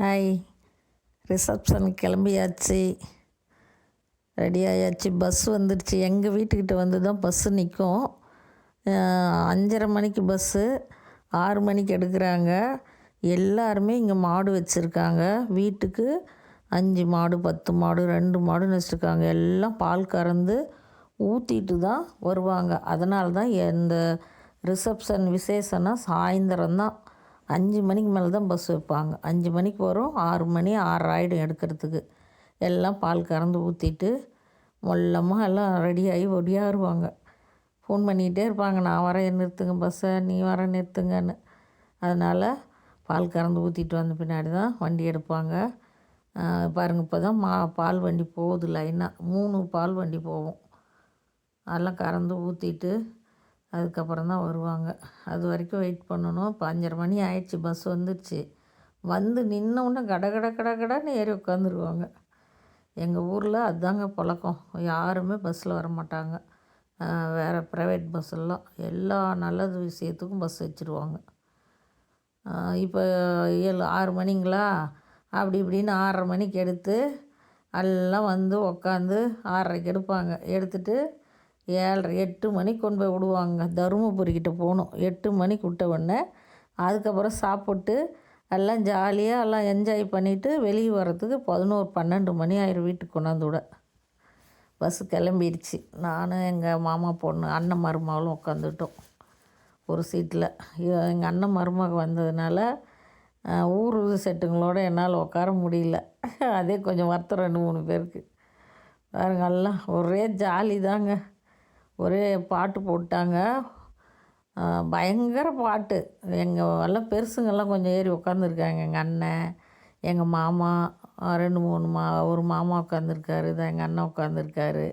Hi. Reception கிளம்பியாச்சு. Ready ஆயாச்சு bus வந்துடுச்சு எங்கள் வீட்டுக்கிட்ட வந்து தான் பஸ்ஸு நிற்கும் அஞ்சரை மணிக்கு பஸ்ஸு. ஆறு மணிக்கு எடுக்கிறாங்க. எல்லாருமே இங்கே மாடு வச்சுருக்காங்க. வீட்டுக்கு அஞ்சு மாடு பத்து மாடு ரெண்டு மாடுன்னு வச்சுருக்காங்க. எல்லாம் பால் கறந்து ஊற்றிட்டு தான் வருவாங்க. அதனால தான் எந்த ரிசப்ஷன் விசேஷம்னா சாயந்தரம்தான் அஞ்சு மணிக்கு மேலே தான் பஸ் வைப்பாங்க. அஞ்சு மணிக்கு வரும் ஆறு மணி ஆறு ஆகிடும் எடுக்கிறதுக்கு. எல்லாம் பால் கறந்து ஊற்றிட்டு மொல்லமாக எல்லாம் ரெடியாகி ஒடியாருவாங்க. ஃபோன் பண்ணிக்கிட்டே இருப்பாங்க நான் வரேன் நிறுத்துங்க பஸ்ஸை நீ வர நிறுத்துங்கன்னு. அதனால் பால் கறந்து ஊற்றிட்டு வந்த பின்னாடி தான் வண்டி எடுப்பாங்க. பாருங்கள் இப்போ தான் மா பால் வண்டி போகுது லைனாக மூணு பால் வண்டி போகும். அதெல்லாம் கறந்து ஊற்றிட்டு அதுக்கப்புறம் தான் வருவாங்க. அது வரைக்கும் வெயிட் பண்ணணும். இப்போ அஞ்சரை மணி ஆயிடுச்சு பஸ் வந்துடுச்சு வந்து நின்ன உடனே கட கட கட கடன்னு ஏறி உட்காந்துருவாங்க எங்கள் ஊரில் அதுதாங்க பழக்கம். யாருமே பஸ்ஸில் வர மாட்டாங்க. வேறு ப்ரைவேட் பஸ்ஸெல்லாம் எல்லா நல்லது விஷயத்துக்கும் பஸ் வச்சுருவாங்க. இப்போ ஏழு ஆறு மணிங்களா? அப்படி இப்படின்னு ஆறரை மணிக்கு எடுத்து எல்லாம் வந்து உக்காந்து ஆறரைக்கு எடுப்பாங்க. எடுத்துகிட்டு ஏழரை எட்டு மணிக்கு கொண்டு போய் விடுவாங்க. தருமபுரிக்கிட்ட போகணும். எட்டு மணிக்கு விட்ட உடனே அதுக்கப்புறம் சாப்பிட்டு எல்லாம் ஜாலியாக எல்லாம் என்ஜாய் பண்ணிவிட்டு வெளியே வர்றதுக்கு பதினோரு பன்னெண்டு மணி ஆயிரம் வீட்டுக்கு கொண்டாந்து விட. பஸ்ஸு கிளம்பிடுச்சு நானும் எங்கள் மாமா பொண்ணு அண்ணன் மருமகளும் உட்காந்துட்டோம். ஒரு சீட்டில் எங்கள் அண்ணன் மருமக வந்ததுனால ஊர் செட்டுங்களோட என்னால் உட்கார முடியல. அதே கொஞ்சம் வருத்தம் ரெண்டு மூணு பேருக்கு. பாருங்க எல்லாம் ஒரே ஜாலி தாங்க. ஒரே பாட்டு போட்டாங்க. பயங்கர பாட்டு. எங்கள் எல்லாம் பெருசுங்கெல்லாம் கொஞ்சம் ஏறி உட்காந்துருக்காங்க எங்கள் அண்ணன் எங்கள் மாமா ரெண்டு மூணு மா ஒரு மாமா உட்காந்துருக்காரு இதான் எங்கள் அண்ணன் உட்காந்துருக்காரு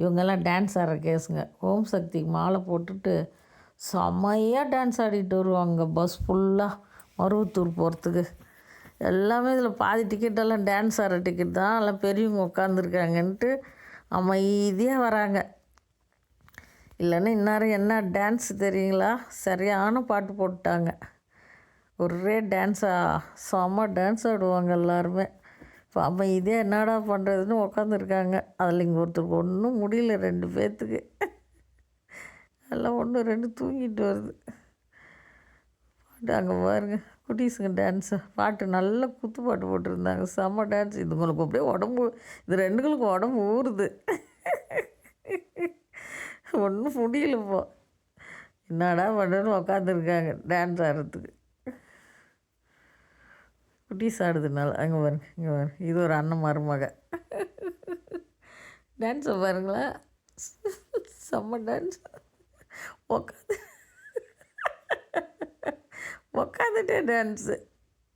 இவங்கெல்லாம் டான்ஸ் ஆடுற கேஸுங்க. ஓம் சக்திக்கு மாலை போட்டுட்டு செம்மையாக டான்ஸ் ஆடிட்டு வருவாங்க. பஸ் ஃபுல்லாக மருவத்தூர் போகிறதுக்கு எல்லாமே இதில் பாதி டிக்கெட்டெல்லாம் டான்ஸ் ஆடுற டிக்கெட் தான். எல்லாம் பெரியவங்க உட்காந்துருக்காங்கன்ட்டு அமைதியாக வராங்க. இல்லைன்னா இந்நேரம் என்ன டான்ஸ் தெரியுங்களா? சரியான பாட்டு போட்டாங்க ஒரே டான்ஸாக செம்ம டான்ஸ் ஆடுவாங்க எல்லாருமே. இப்போ இதே என்னடா பண்ணுறதுன்னு உட்காந்துருக்காங்க அதில் இங்கே ஒருத்தருக்கு ஒன்றும் முடியல ரெண்டு பேர்த்துக்கு எல்லாம் ஒன்று ரெண்டு தூங்கிட்டு வருது. பாட்டு அங்கே பாருங்க. குட்டீஸுங்க டான்ஸு பாட்டு நல்ல குத்து பாட்டு போட்டிருந்தாங்க. செம்ம டான்ஸ் இதுங்களுக்கு அப்படியே உடம்பு இது ரெண்டுங்களுக்கு உடம்பு ஊறுது. ஒன்றும் முடியலப்போ. என்னடா பண்ணுன்னு உக்காந்துருக்காங்க டான்ஸ் ஆடுறதுக்கு. குட்டீஸ் ஆடுதுனால அங்கே பாருங்க இங்கே பாருங்க. இது ஒரு அண்ணன் மருமக. டான்ஸை பாருங்களா. செம்ம டான்ஸ் உட்காந்து உட்காந்துட்டே டான்ஸு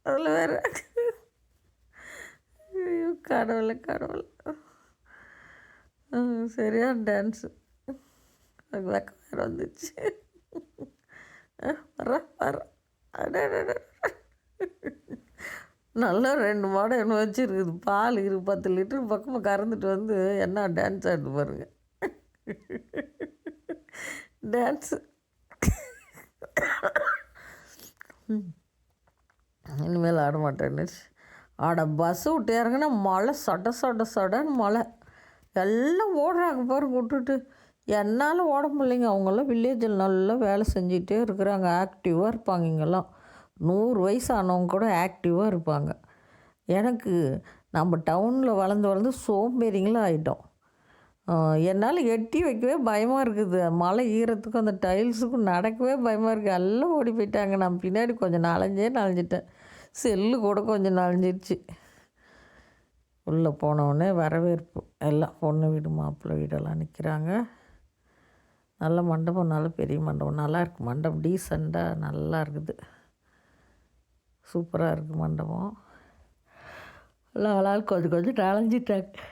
அதில் வேறு. ஐயோ கடவுளை கடவுள். சரியான டான்ஸு எனக்கு வெக்கம் வேறு வந்துச்சு வர வர நல்லா ரெண்டு மாடம் என்ன வச்சுருக்குது. பால் இரு பத்து லிட்டர் பக்கமாக கறந்துட்டு வந்து என்ன டான்ஸ் ஆடுது பாருங்க. டான்ஸு இனிமேல் ஆட மாட்டேன்னு ஆட பஸ்ஸு விட்டு இறங்கினா மழை சட சட சடன்னு மழை. எல்லாம் ஓடுறாங்க பாருங்க விட்டுட்டு. என்னால் ஓட முடியலைங்க. அவங்கெல்லாம் வில்லேஜில் நல்லா வேலை செஞ்சிகிட்டே இருக்கிறாங்க. ஆக்டிவாக இருப்பாங்க இங்கெல்லாம். நூறு வயசு ஆனவங்க கூட ஆக்டிவாக இருப்பாங்க. எனக்கு நம்ம டவுனில் வளர்ந்து வளர்ந்து சோம்பேறிங்களும் ஆகிட்டோம் என்னால் எட்டி வைக்கவே பயமாக இருக்குது. மழை ஈரத்துக்கும் அந்த டைல்ஸுக்கும் நடக்கவே பயமாக இருக்குது எல்லாம் ஓடி போயிட்டாங்க. நான் பின்னாடி கொஞ்சம் நலஞ்சே நலஞ்சிட்டேன். செல்லு கூட கொஞ்சம் நனைஞ்சிருச்சு உள்ளே போனவுடனே வரவேற்பு. எல்லாம் பொண்ணு வீடு மாப்பிள்ளை வீடெல்லாம் நிற்கிறாங்க நல்ல மண்டபம் நல்ல பெரிய மண்டபம். நல்லா இருக்குது மண்டபம் டீசெண்டாக நல்லா இருக்குது. சூப்பராக இருக்குது மண்டபம். எல்லாம் ஆளால் கொஞ்சம் கொஞ்சம் நனைஞ்சிட்டாங்க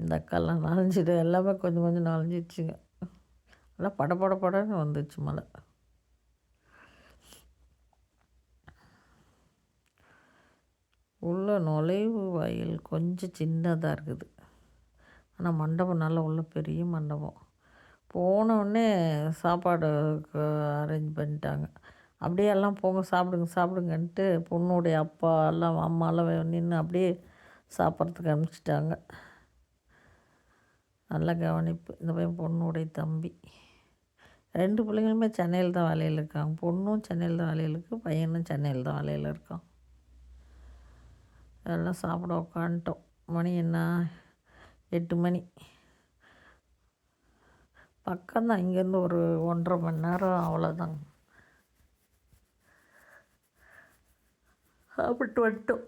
இந்த அக்காலாம் நனைஞ்சிட்டு எல்லாமே கொஞ்சம் கொஞ்சம் நனைஞ்சிடுச்சுங்க எல்லாம் பட பட படன்னு வந்துச்சு மழை. உள்ள நுழைவு வாயில் கொஞ்சம் சின்னதாக இருக்குது. ஆனால் மண்டபம் நல்லா உள்ள பெரிய மண்டபம். போனவுடனே சாப்பாடு அரேஞ்ச் பண்ணிட்டாங்க. அப்படியே எல்லாம் போங்க சாப்பிடுங்க சாப்பிடுங்கன்ட்டு பொண்ணுடைய அப்பா எல்லாம் அம்மாலாம் நின்று அப்படியே சாப்பிட்றதுக்கு அனுப்பிச்சிட்டாங்க. நல்ல கவனிப்பு. இந்த பையன் பொண்ணுடைய தம்பி. ரெண்டு பிள்ளைங்களுமே சென்னையில் தான் வேலையில் இருக்காங்க. பொண்ணும் சென்னையில் தான் வேலையில் இருக்குது பையனும் சென்னையில் தான் வேலையில் இருக்கான். எல்லாம் சாப்பிட உட்காந்துட்டோம் மணி என்ன? எட்டு மணி பக்கம்தான். இங்கேருந்து ஒரு ஒன்றரை மணி நேரம் அவ்வளோதாங்க சாப்பிட்டு வந்துட்டோம்.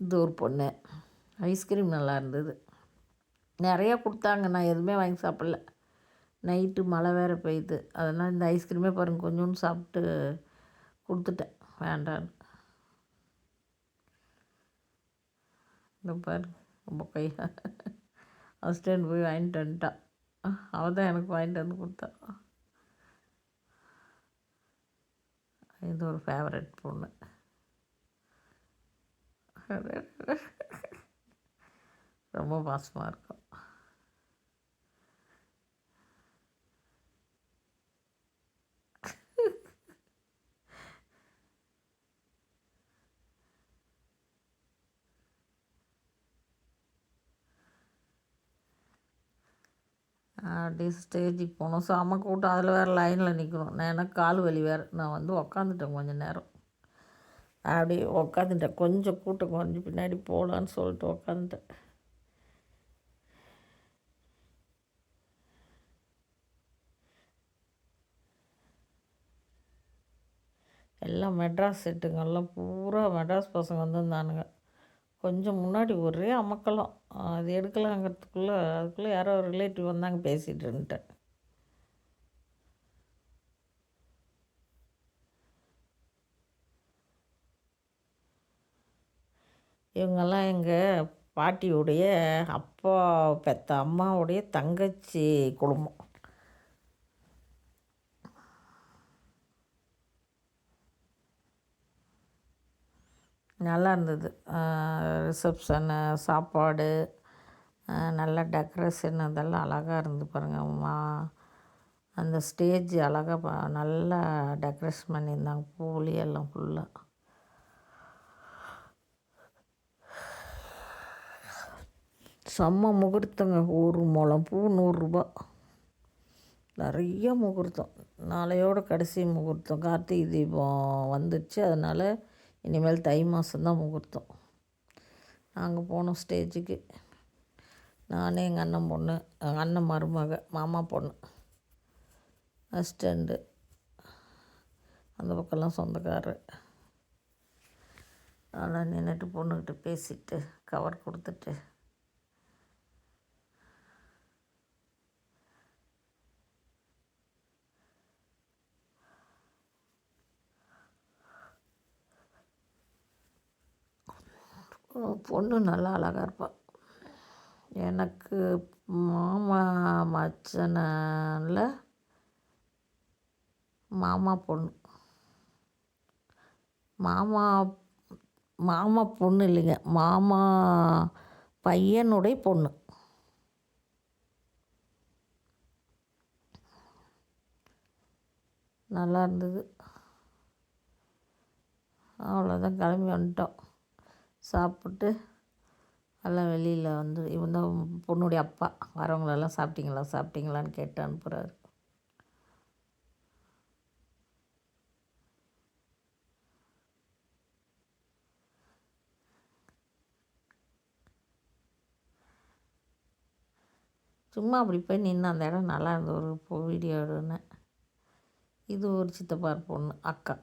இது ஒரு பொண்ணு. ஐஸ்கிரீம் நல்லா இருந்தது. நிறையா கொடுத்தாங்க. நான் எதுவுமே வாங்கி சாப்பிடல. நைட்டு மழை வேறு பெய்யுது. அதனால் இந்த ஐஸ்கிரீமே பாருங்கள் கொஞ்சோண்டு சாப்பிட்டு கொடுத்துட்டேன். வேண்டான்னு. இந்த பாரு ரொம்ப கையா ஹஸ்டண்ட் போய் வாங்கிட்டு வந்துட்டான் அவள் தான் எனக்கு வாங்கிட்டு வந்து கொடுத்தா. இது ஒரு ஃபேவரட் பொண்ணு. ரொம்ப பாசமாக இருக்கும். அப்படியே ஸ்டேஜுக்கு போனோம். செம கூட்டம் அதில் வேறு லைனில் நிற்கணும் நான் எனக்கு கால் வலி வேறு. நான் வந்து உக்காந்துட்டேன் கொஞ்சம் நேரம். அப்படியே உக்காந்துட்டேன். கொஞ்சம் கூட்டம் கொஞ்சம் பின்னாடி போகலான்னு சொல்லிட்டு உக்காந்துட்டேன். எல்லாம் மெட்ராஸ் செட்டுங்கெல்லாம் பூரா மெட்ராஸ் பசங்க வந்திருந்தானுங்க. கொஞ்சம் முன்னாடி ஒரே அமக்கலாம். அது எடுக்கலாங்கிறதுக்குள்ளே அதுக்குள்ளே யாரோ ரிலேட்டிவ் வந்தாங்க பேசிகிட்டு இருந்துட்டேன் இவங்கெல்லாம் எங்கள் பாட்டியுடைய அப்பா பெத்த அம்மாவுடைய தங்கச்சி குடும்பம். நல்லா இருந்தது. ரிசப்ஷனு சாப்பாடு நல்ல டெக்கரேஷன் அதெல்லாம் அழகாக இருந்து பாருங்கள் மா அந்த ஸ்டேஜ் அழகாக நல்லா டெக்கரேஷன் பண்ணியிருந்தாங்க. பூலி எல்லாம் ஃபுல்லாக செம்ம முகூர்த்தங்க. ஒரு முளம் பூ நூறுரூபா. நிறைய முகூர்த்தம். நாளையோட கடைசி முகூர்த்தம். கார்த்திகை தீபம் வந்துடுச்சு அதனால் இனிமேல் தை மாதம்தான் முகூர்த்தம். நாங்கள் போனோம் ஸ்டேஜுக்கு. நானே எங்கள் அண்ணன் பொண்ணு எங்கள் அண்ணன் மருமக மாமா பொண்ணு ஹஸ்டண்டு அந்த பக்கம்லாம் சொந்தக்காரர். அதெல்லாம் நின்றுட்டு பொண்ணுக்கிட்ட பேசிட்டு கவர் கொடுத்துட்டு பொண்ணு நல்லா அழகாக இருப்பாள் எனக்கு மாமா மச்சனில் மாமா பொண்ணு. மாமா மாமா பொண்ணு இல்லைங்க. மாமா பையனுடைய பொண்ணு. நல்லா இருந்தது. அவ்வளோதான் கிளம்பி வந்துட்டோம். சாப்பிட்டு எல்லாம் வெளியில் வந்து இவன் தான் பொண்ணுடைய அப்பா. வரவங்களெல்லாம் சாப்பிட்டீங்களா? சாப்பிட்டீங்களான்னு கேட்டு அனுப்புகிறாரு சும்மா அப்படி போய் நின்று அந்த இடம் நல்லா இருந்த ஒரு வீடியோ எடுன்னு. இது ஒரு சித்தப்பார் பொண்ணு அக்கா.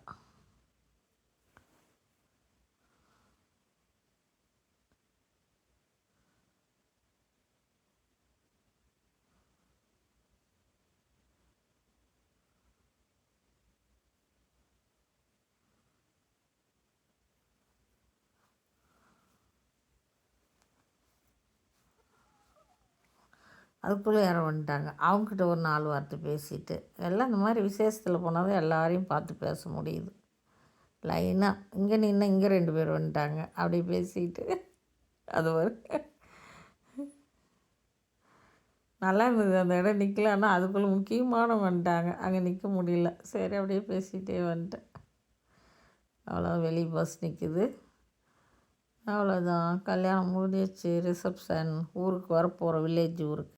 அதுக்குள்ளே யாரோ வந்துட்டாங்க. அவங்கக்கிட்ட ஒரு நாலு வார்த்தை பேசிட்டு எல்லாம் இந்த மாதிரி விசேஷத்தில் போனால் தான் எல்லாரையும் பார்த்து பேச முடியுது. லைனாக இங்கே நின்று இங்கே ரெண்டு பேர் வந்துட்டாங்க அப்படி பேசிக்கிட்டு அது ஒரு நல்லா இருந்தது. அந்த இடம் நிற்கலன்னா அதுக்குள்ளே முக்கியமான வந்துட்டாங்க. அங்கே நிற்க முடியல. சரி அப்படியே பேசிகிட்டே வந்துட்டேன். அவ்வளோ வெளி பஸ் நிற்குது அவ்வளோதான் கல்யாணம் முடிஞ்சிச்சு. ரிசப்ஷன் ஊருக்கு வரப்போகிறோம் வில்லேஜ் ஊருக்கு.